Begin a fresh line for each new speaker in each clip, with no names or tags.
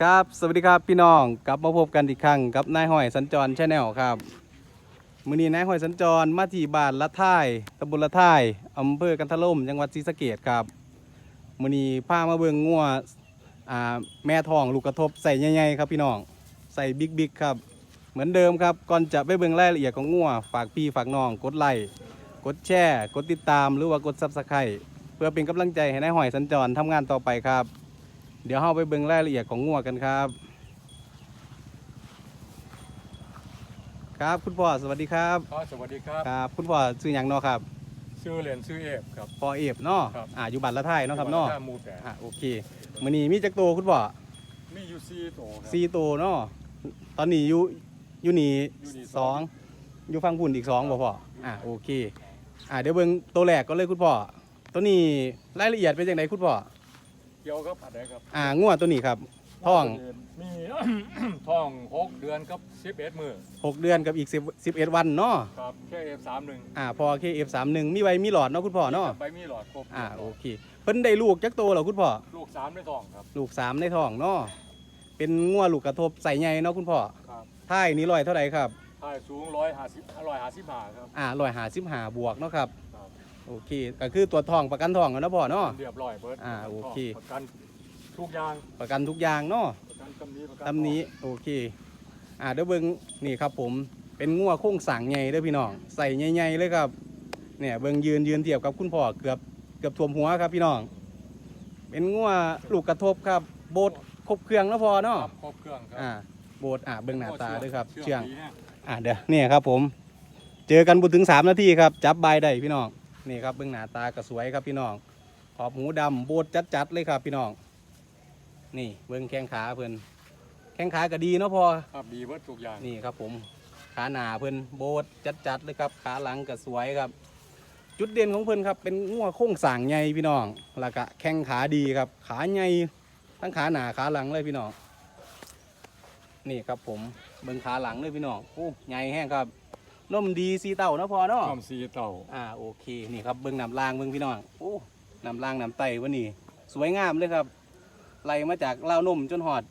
ครับสวัสดีครับพี่น้องกลับมาพบกันอีกครั้งกับนายห้อยสัญจรชาแนลครับมื้อนี้นายห้อยสัญจรมาที่บ้านละท่ายตำบลละท่ายอำเภอกันทะล่มจังหวัดศรีสะเกษครับมื้อนี้พามาเบิ่งงัวอ่าแม่ทองลูกกระทบใส่ใหญ่ๆครับพี่น้องใส่บิ๊กๆครับ เหมือนเดิมครับก่อนจะไปเบิ่งรายละเอียดของงัวฝากพี่ฝากน้องกดไลค์กดแชร์กดติดตามหรือว่ากดซับสไครต์เพื่อเป็นกำลังใจให้นายห้อยสัญจรทำงานต่อไปครับ เดี๋ยวเราไปเบิ่งรายละเอียดของงัวกันครับ ครับคุณพ่อสวัสดีครับ
ครับสวัสดีครับ
ครับ คุณพ่อชื่อหยังเนาะครับ
ชื่อเหรียญชื่อเอฟครับ
พ่อเอฟเนาะ
ครับ
อ่าอยู่บ้านละไทยเนาะครับเนาะ
ท่หมูแปด
อ่าโอเคมื้อนี้มีจักโตวคุณพ่อ
มีอยู่ซีโตครับ
สี่ตัวเนาะตอนนี้อยู่อยู่นี่
อยู่นี่
ส
ส
อ
องง
อยู่ฟังพุ่นอีกสองบ่พ่ออ่าโอเค อ่าเดี๋ยวเบิ่งตัวแรกก็เลยคุณพ่อตัวนี้รายละเอียดเป็นจังไดคุณพ่อ
เกี่ยวกับอะไรครับ
อ่างัวตัวนี้ครับท้อง
มี ท้องหกเดือนกับสิบเอ็ดมือ
หกเดือนกับอีก10 11วันเนาะ
ครับแค่เอฟสามหนึ่ง
อ่าพอ KF31 มีไว้มีหลอดเนาะคุณพ่อเนาะ
ใบมีหลอดครบ
อ่าโอเคเพิ่นได้ลูกจักโตแล้วคุณพ่อ
ลูกสามในท้องครับ
ลูกสามในท้องเนาะเป็นงัวลูกกระทบใส่ใหญ่เนาะคุณพ่อ
ครับ
ท้ายนี้ร้อยเท่าไหร่ครับ
ถ่ายสูงร้อยห้าสิบร้อยห้าสิบห้าครับ
อ่าร้อยหาสิบหาบวกเนาะครับ
ครับ
โอเคก็คือตัวทองประกันทองกันนาะพ่อเนาะ
เรียบร้อยเบิร์ด
อ่าโอเค
ประกันทุกอย่าง
ประกันทุกอย่างเนาะ
ประกันตำนี้ประกัน
ตำนี้โอเค อ่าเดี๋ยวเบิ่งนี่ครับผมเป็นงัวโค้งสั่งใหญ่เด้อพี่น้องใส่ใหญ่ๆเลยครับ เนี่ยเบิ่งยืนยืนเทียบกับคุณพ่อเกือบเกือบท่วมหัวครับพี่น้อง เป็นงัวลูกกระทบครับ โบดครบเครื่องแล้วพอ
ค
เนาะ
รับครบเครื่องครั
อ่าโบดอ่าเบิ่งหน้าตาด้วยครับ
เชื่
เชื่
อ
องง
ดีนะ
อ่าเดี๋ยวเนี่ยครับผม เจอกันบุถึง3นาทีครับ จับใบายได้พี่น้อง นี่ครับเบิ่งหน้าตาก็สวยครับพี่น้อง ขอบหูดำโบดจัดๆเลยครับพี่น้อง นี่เบิ่งแข้งขาเพิ่นแข้งขาก็ดีเนาะพอ
ครับดีเบิร์ดทุกอย่าง
นี่ครับผมขาหนาเพิ่นโบดจัดๆเลยครับ ขาหลังก็สวยครับ จุดเด่นของเพิ่นครับเป็นงัวโค้งสร้างใหญ่พี่น้องแล้วก็แข้งขาดีครับ ขาใหญ่ทั้งขาหนาขาหลังเลยพี่น้องนี่ครับผมเบิ่งขาหลังเลยพี่น้องโอ้ใหญ่แห้งครับ นมดีสีเต้าเนาะพอเนาะ
คอมซีเต่า
อ่าโอเคนี่ครับเบิ่งน้ำล่างเบิ่งพี่น้องโอ้น้ำล่างน้ำไตวันนี้สวยงามเลยครับไล่มาจากเล้าวนมจนหอด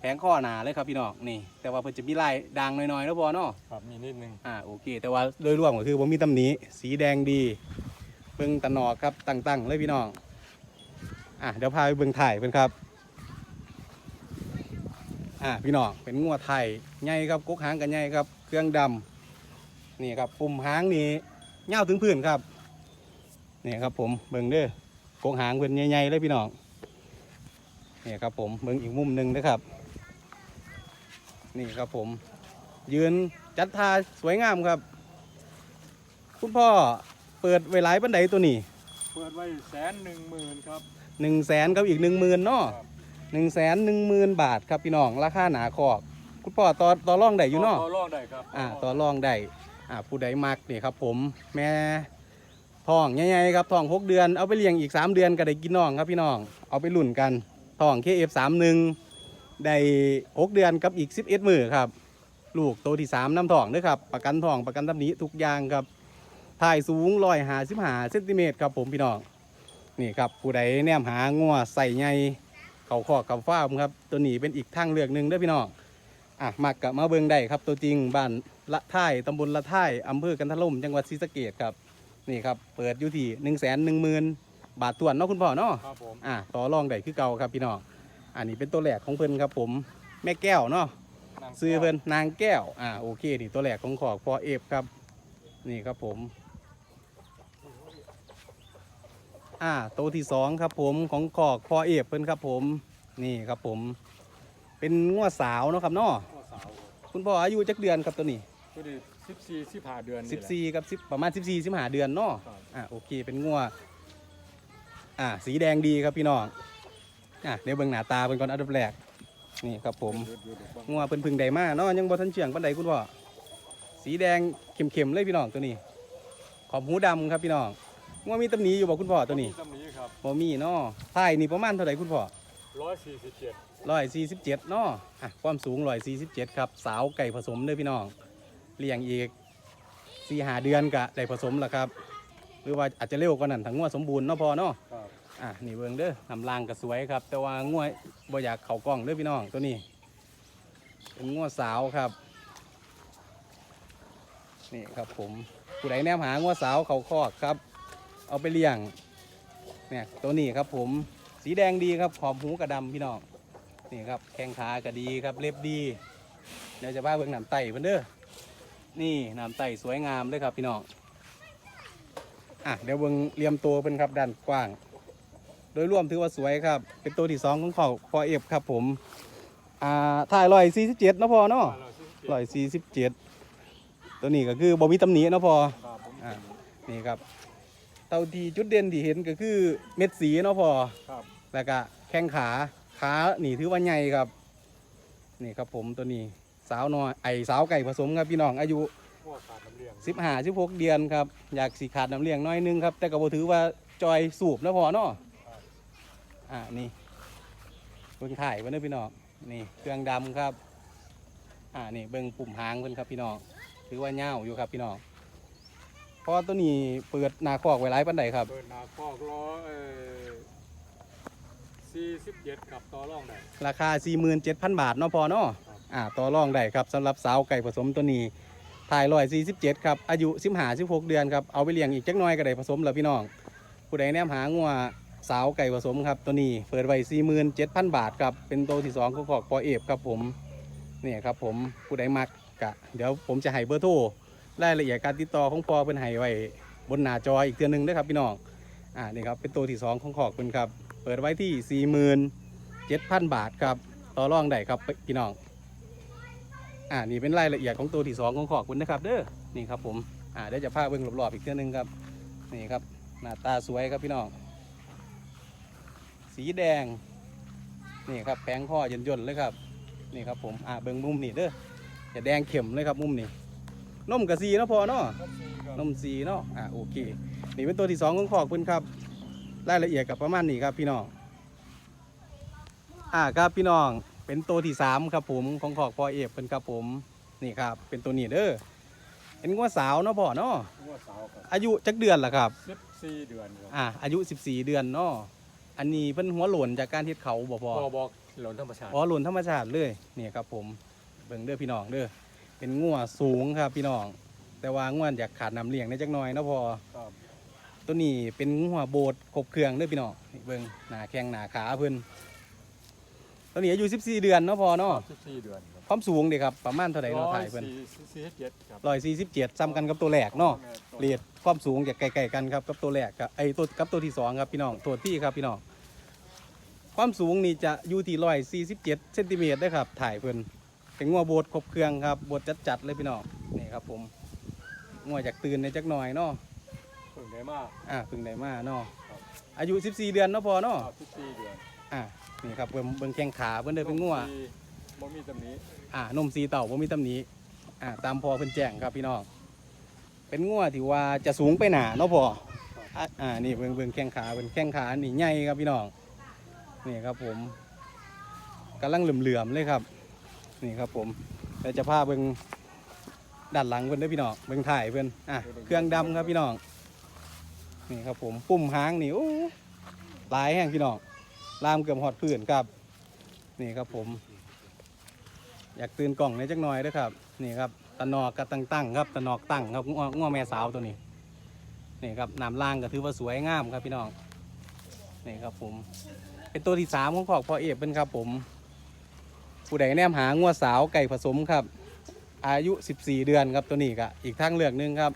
แผงข้อหนาเลยครับพี่น้องนี่ แต่ว่าเพิ่นจะมีลายด่างหน่อยๆแล้วพอเนาะ
ครับมีนิดนึง
อ่าโอเค แต่ว่าโดยรวมก็คือผมมีตำหนิสีแดงดี เบิ่งตะหนอกครับตั้งๆเลยพี่น้องอะเดี๋ยวพาไปเบิ่งถ่ายเพิ่นครับอะพี่น้องเป็นงัวไทยใหญ่ครับกกหางกันใหญ่ครับ เครื่องดำ นี่ครับปุ่มหางนี่เงาวถึงพื้นครับนี่ครับผมเบิ่งเด้อกกหางเพิ่นใหญ่ๆเลยพี่น้องนี่ครับผมเบิ่งอีกมุมหนึ่งนะครับ นี่ครับผม ยืนจัดท่าสวยงามครับ คุณพ่อเปิดไว้หลายปันไดตัวนี้
เปิดไว้แสนหนึ่งหมื่นครับ
หนึ่งแสนกับอีกหนึ่งหมื่นเนาะ
ครับ
หนึ่งแสนหนึ่งหมื่นบาทครับพี่น้องราคาหนาคอกคุณพ่อต่อต่อรองได้อยู่เนาะ
ต่อรองได้ครับ
อ่าต่อรองได้ อ่าผู้ใดมักนี่ครับผมแม่ท้องใหญ่ๆครับท้องหกเดือนเอาไปเลี้ยงอีก3เดือนก็ได้กินน้องครับพี่น้องเอาไปหลุ่นกันท้อง KF31 ได้หกเดือนกับอีก11มือครับ ลูกโตที่สามน้ำทองด้วยครับ ประกันทองประกันตำหนี้ทุกอย่างครับถ่ายสูงร้อยหาสิบหาเซนติเมตรครับผมพี่น้องนี่ครับผู้ใดแนมหางัวใส่ใหญ่เขาขอกับฟ้าร์มครับ ตัวนี้เป็นอีกทางเลือกหนึ่งด้อพี่น้องอะมักกับมาเบิงได้ครับตัวจริงบ้าน ละท่ายตำบลละท่ายอำเภอกันทะล่มจังหวัดศรีสะเกดครับนี่ครับเปิดอยู่ที่หนึ่งแสนหนึ่งหมื่นบาทต่วนเนาะคุณพ่อเนาะ
ครับผม
อะต่อรองได้คือเก่าครับพี่น้องอันนี้เป็นตัวแรกของเพิ่นครับผมแม่แก้วเนาะ
นาง
ซื้อเพิ่นนางแก้วอ่าโอเคนี่ตัวแรกของขอกพอเอฟครับ นี่ครับผมอ่าโตวที่สองครับผมของขอกพอเอฟเพิ่นครับผมนี่ครับผม เป็นงัวสาวเนาะครับเนาะ
พ่อสาว
คุณพ่ออายุจักเดือนครับตัวนี้
ตัวนี้สิบสี่สิบห้าเดือน
สิ
นี่
บ
แหละ
สี่กับสิบประมาณสิบสี่สิบห้าเดือนเนาะ
ครับ
อ่าโอเคเป็นงัวอ่าสีแดงดีครับพี่น้องอะเดี๋ยวเบิ่งหน้าตาเป็นก่อนอันดับแรกนี่ครับผม
ดูดูดูบ้าง
งัวเพิ่นพึ่งใดมาเนาะยังบ่ทันเชื่องปานใดคุณพ่อสีแดงเข้มๆเลยพี่น้องตัวนี้ ขอบหูดำครับพี่น้องงัวมีตำหนิอยู่บ่คุณพ่อตัวนี้
ตำนี้ครับ
บ่มีเนาะท้ายนี่ประมาณเท่าไหร่คุณพ่อ
ร้อยสี่สิบเจ็ด
147เนาะอะความสูง147ครับ สาวไก่ผสมเด้อพี่น้อง เลี้ยงอีก4-5เดือนก็ได้ผสมแล้วครับ หรือว่าอาจจะเร็วกว่านั้นถ้างัวสมบูรณ์เนาะพ่อเนาะ
ครับ
อะนี่เบิ่งเด้อน้ำลางก็สวยครับ แต่ว่างัวบ่อยากเข้ากล้องเด้อพี่น้องตัวนี้ เป็นงัวสาวครับ นี่ครับผมผู้ใดแนมหางัวสาวเขาคอกครับ เอาไปเลี้ยงเนี่ยตัวนี้ครับผมสีแดงดีครับขอบหูกระดำพี่น้องนี่ครับแข้งขาก็ดีครับเล็บดีเดี๋ยวจะพาเบิ่งน้ำไต่เพิ่นเด้อ นี่น้ำไต่สวยงามเลยครับพี่น้องอะเดี๋ยวเบิ่งเหลี่ยมตัวเป็นครับด้านกว้าง โดยรวมถือว่าสวยครับ เป็นตัวที่สองของเขาพอเอฟครับผมอ่าถ่ายร้อยสี่สิบเจ็ดนาะพอเนาะร้อยสี่สิบเจ็ดตัวนี้ก็คือบอมีตำหนิเนาะพอ
ครับผม
อ่านี่ครับเต่าที่จุดเด่นที่เห็นก็คือเม็ดสีเนาะพอ
ครับ
แล้วก็แข้งขาขานี่ถือว่าใหญ่ครับ นี่ครับผมตัวนี้ สาวน้อยไอสาวไก่ผสมครับพี่น้องอายุ
พวกขาดน้ำเลี้ยง
สิบห้าสิบหกเดือนครับอยากสีขาดน้ำเลี้ยงน้อยนึงครับแต่ก็บ่ถือว่าจอยสูบนะพอเนาะอ่านี่เบิ่งถ่ายไว้เด้อพี่น้องนี่เครื่องดำครับอ่านี่เบิ่งปุ่มหางเพิ่นครับพี่น้องถือว่าเงาวอยู่ครับพี่น้องเพราะว่าตัวนี้เปิดหนาคอกไว้หลายปันใดครับ
เปิดหนาคอกล้อเอสี่สิบเจ็ดกับต่อรองได้
ราคา 47,000 บาทเนาะพอเนาะ
ครับ
อ่าต่อรองได้ครับสำหรับสาวไก่ผสมตัวนี้ถ่ายร้อยสี่สิบเจ็ดครับอายุสิบห้าสิบหกเดือนครับเอาไปเลี้ยงอีกจักหน้อยก็ได้ผสมแล้วพี่น้องผู้ใดแนมหางัวสาวไก่ผสมครับตัวนี้เปิดไว้สี่หมื่นเจ็ดพันบาทครับเป็นตัวที่สองของขอกปอเอฟครับผมนี่ครับผมผู้ใดมักกะเดี๋ยวผมจะให้เบอร์โทรรายละเอียดการติดต่อของปอเพิ่นให้ไว้บนหน้าจออีกเทือนึงด้วยครับพี่น้องอ่านี่ครับเป็นตัวที่สองของขอกเพิ่นครับเปิดไว้ที่สี่หมื่นเจ็ดพันบาทครับต่อรองได้ครับพี่น้อง อ่านี่เป็นรายละเอียดของตัวที่สองของขอบคุณนะครับเด้อนี่ครับผมอ่าเดี๋ยวจะพาเบิ่งรอบๆอีกเทื่อนึงครับนี่ครับหน้าตาสวยครับพี่น้องสีแดงนี่ครับแผงข้อเย็นๆเลยครับนี่ครับผมอ่าเบิ่งมุมนี่เด้อจะแดงเข้มเลยครับมุมนี้นมกะซีเนาะพอเนาะนมซีเนาะอ่าโอเคนี่เป็นตัวที่สองของขอบคุณครับรายละเอียดกับประมาณนี้ครับพี่น้องอ่าครับพี่น้อง เป็นตัวที่สามครับผมของขอกพอเอฟเป็นครับผมนี่ครับ เป็นตัวนี้เด้อเป็นงัวสาวเนาะพ่อเนาะ
งัวสาวครับ
อายุจักเดือนล่ะครับ
สิบสี่เดือนครับ
อ่าอายุ 14 เดือนเนาะอันนี้เพิ่นหัวโหล่นจากการเฮ็ดเขาบ่พอ
พอบอกหล่นธรรมชาติ
อ๋อโหล่นธรรมชาติเลยนี่ครับผมเบิ่งเด้อพี่น้องเด้อเป็นงัวสูงครับพี่น้อง แต่ว่างัวอยากขาดน้ำเลี้ยงในจักหน่อยเนาะพอ
ครับ
ตัวนี้เป็นหัวโบดครบเครื่องเด้อพี่น้องนี่เบิ่งหน้าแข้งหน้าขาเพิ่น ตัวนี้อายุ14 เดือนเนาะพอเนาะ
สิบสี่เดือนครับ
ความสูงเด้ครับประมาณเท่าไหร่เนาะถ่ายเพิ่น
สี่สี่สิบเจ็ดครับ
147ซ้ำกันกับตัวแรกเนาะเรียดความสูงจะใกล้ๆกันครับกับตัวแรกกับไอ้ตัวกับตัวที่สองครับพี่น้องตัวที่ครับพี่น้องความสูงนี่จะอยู่ที่147เซนติเมตรได้อครับถ่ายเพิ่นเป็นงัวโบดครบเครื่องครับโบดจัดๆเลยพี่น้องนี่ครับผมงัวอยากตื่นในจักหน่อยเนาะ
เพิ่งได้มาก
อ่าเพิ่งได้มาเนาะ
ครับ
อายุ 14 เดือนเนาะพอเนาะ
สิบสี่เดือน
อ่านี่ครับเบิ่งเบิ่งแข้งขาเพิ่นเด้อเป็นงัว
สี่บ่มีตำหนี้
อ่านมสีเต่าบ่มีตำหนิอ่าตามพอเพิ่นแจ้งครับพี่น้องเป็นงัวที่ว่าจะสูงไปหนาเนาะพออ่าอ่านี่เบิ่งเบิ่งแข้งขาเบิ่งแข้งขานี่ใหญ่ครับพี่น้องนี่ครับผมกำลังเหลื่อมๆเลยครับ นี่ครับผมเดี๋ยวจะพาเบิ่งด้านหลังเพิ่นเด้อพี่น้องเบิ่งถ่ายเพิ่นอะเครื่องดำครับพี่น้องนี่ครับผมปุ่มหางนี่โอ้หลายแห้งพี่น้อง ลามเกือบหอดพื้นครับ นี่ครับผม อยากตื่นกล่องในจักหน่อยด้วยครับ นี่ครับตะนอกกับตั้งตั้งครับตะนอกตั้งครับง้อง้อแม่สาวตัวนี้นี่ครับน้ำล่างก็ถือว่าสวยงามครับพี่น้องนี่ครับผม เป็นตัวที่สามของขอกพอเอฟเป็นครับผม ผู้ใดแนมหางัวสาวไก่ผสมครับ อายุ 14 เดือนครับตัวนี้ก็อีกทางเลือกหนึงครับ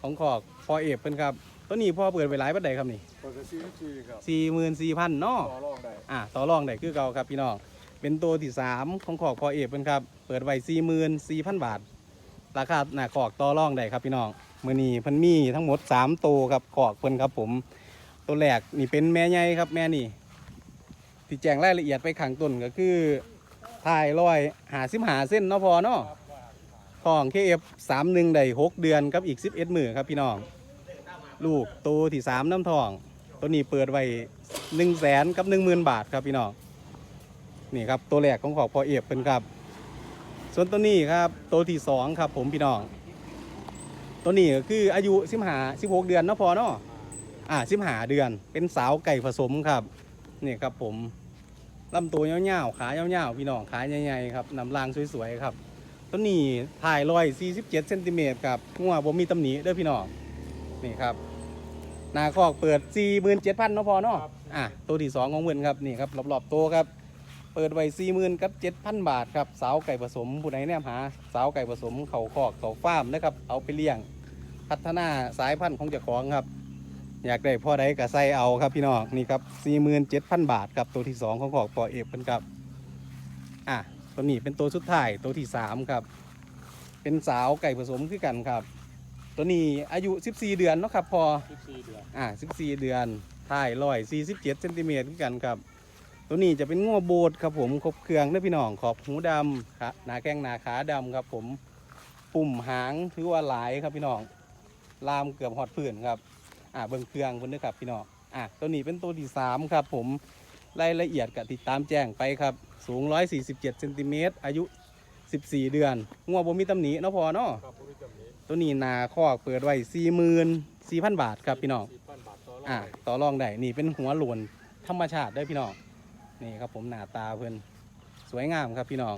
ของขอกพอเอฟเป็นครับ ตัวนี้พ่อเปิดไปหลายปัจใดครับนี่
เปิดสี่สิบสี่ครับ
สี่หมื่นสี่พันเนาะ
ต่อรองได้
อ่าต่อรองได้คือเก่าครับพี่น้องเป็นตัวที่สามของขอกพอเอกเป็นครับเปิดไว้สี่หมื่นสี่พันบาท ราคาหน้าขอกต่อรองได้ครับพี่น้องมือนี้เพันมีทั้งหมดสามตัวครับขอกเพิ่นครับผม ตัวแรกนี่เป็นแม่ใหญ่ครับแม่นี่ที่แจ้งรายละเอียดไปขังต้นก็คือถ่ายร้อยหาสิบหาเส้นเนาะพอเนาะทองเคเอฟสามหนึ่งได้หกเดือนกับอีกสิบเอ็ดมือครับพี่น้อง ลูกตัวที่สามน้ำทอง ตัวนี้เปิดไว้หนึ่งแสนกับหนึ่งหมื่นบาทครับพี่น้องนี่ครับตัวแรกของขอกพอเอฟเป็นครับ ส่วนตัวนี้ครับตัวที่สองครับ ผมพี่น้อง ตัวนี้ก็คืออายุสิบหาสิบหกเดือนเนาะพอเนาะอ่าสิบหาเดือนเป็นสาวไก่ผสมครับนี่ครับผมลำตัวยาวๆขายาวๆพี่น้องขาใหญ่ๆครับนำรางสวยๆครับต้นนี้ถ่ายรอย47เซนติเมตรครับงัวบ่มีตำหนิเด้อพี่น้องนี่ครับ หนาคอกเปิด 47,000เนาะพอเนาะ
ครับ
อะตัวที่สองของเมือนครับนี่ครับรอบๆโตวครับ เปิดไว้40,000กับ7,000 บาทครับสาวไก่ผสมผู้ใดแนมหา สาวไก่ผสมเขาคอกเขาฟาร์มนะครับเอาไปเลี้ยง พัฒนาสายพันธุ์ของเจ้าของครับ อยากได้พ่อใดก็ใส่เอาครับพี่น้องนี่ครับ47,000 บาทครับตัวที่สองของขอกปอเอฟเป็นครับอะตัวนี้เป็นตัวสุดท้ายตัวที่สามครับ เป็นสาวไก่ผสมคือกันครับ ตัวนี้อายุ 14 เดือนเนาะครับพอ
14 เดือน
อ่า14 เดือนถ่ายร้อย47เซนติเมตรคือกันครับ ตัวนี้จะเป็นงัวโบดครับผมครบเครื่องเด้อพี่น้องขอบหูดำขาหนาแข้งหนาขาดำครับ ผมปุ่มหางถือว่าหลายครับพี่น้องลามเกือบหอดพื้นครับ อ่าเบิ่งเครื่องเพิ่นเด้อครับพี่น้องอ่าตัวนี้เป็นตัวที่สามครับ ผมรายละเอียดก็ติดตามแจ้งไปครับ สูง 147เซนติเมตรอายุ 14 เดือนงัวบ่มีตำหนิเนาะพอเนาะ
ครับบริจาคนี้
ตัวนี้หนาคอกเปิดไว้44,000บาทครับพี่น้อง
4,000บาทต่อรอบ
อ่าต่อรองได้นี่เป็นหัวโหลวนธรรมชาติได้อพี่น้องนี่ครับผมหน้าตาเพื่อนสวยงามครับพี่น้อง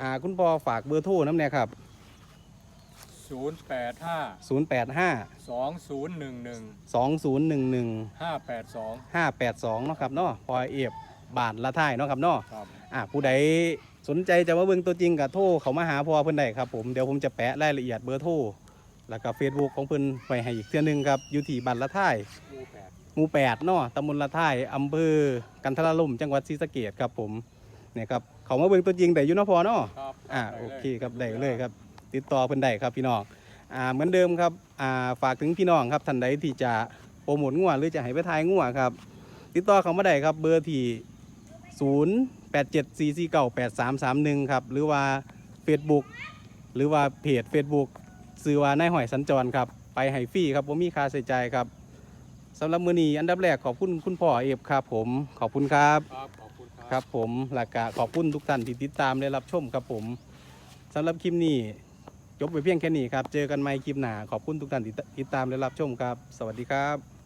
อ่าคุณพ่อฝากเบอร์โทรน้ำเนี่ยครับ
085
085
2011
2011
582
582เนาะครับเนาะพอเอฟบาทละท่ายเนาะครับเนาะ
ครับ
อ่าผู้ใด สนใจจะมาเบิ่งตัวจริงกับโทรเขามาหาพ่อเพิ่นได้ครับผมเดี๋ยวผมจะแปะรายละเอียดเบอร์โทรแล้วก็เฟซบุ๊กของเพิ่นไว้ให้อีกเทื่อหนึงครับอยู่ที่บ้านละท่าย
หมู่แปด
หมู่แปดเนาะตำบลละท่ายอำเภอกันทรล่มจังหวัดศรีสะเกษครับผมเนี่ยครับเขามาเบิ่งตัวจริงได้อยู่เนาะพอเนาะ
ครับ
อ่า
ได้
โอ
ลย
เคครับได้เลยครับ ติดต่อเพิ่นได้ครับพี่น้องอ่าเหมือนเดิมครับอ่าฝากถึงพี่น้องครับท่านใดที่จะโปรโมทงัวหรือจะให้ไปทายงัวครับ ติดต่อเขามาได้ครับเบอร์ที่0 8 7 4 4 9 8 3 3 1 ครับ หรือว่า Facebook หรือว่าเพจ Facebook ซื้อว่านายหอยสัญจรครับ ไปให้ฟรีครับผมมีค่าใช้จ่ายครับสำหรับมื้อนี้อันดับแรกขอบคุณคุณพ่อเอฟครับผมขอบคุณครับ
ครับขอบคุณครับ
ครับผมหลักกะขอบคุณทุกท่านที่ติดตามและรับชมครับผมสำหรับคลิปนี้จบไปเพียงแค่นี้ครับ เจอกันใหม่คลิปหน้าขอบคุณทุกท่านที่ติดตามและรับชมครับ สวัสดีครับ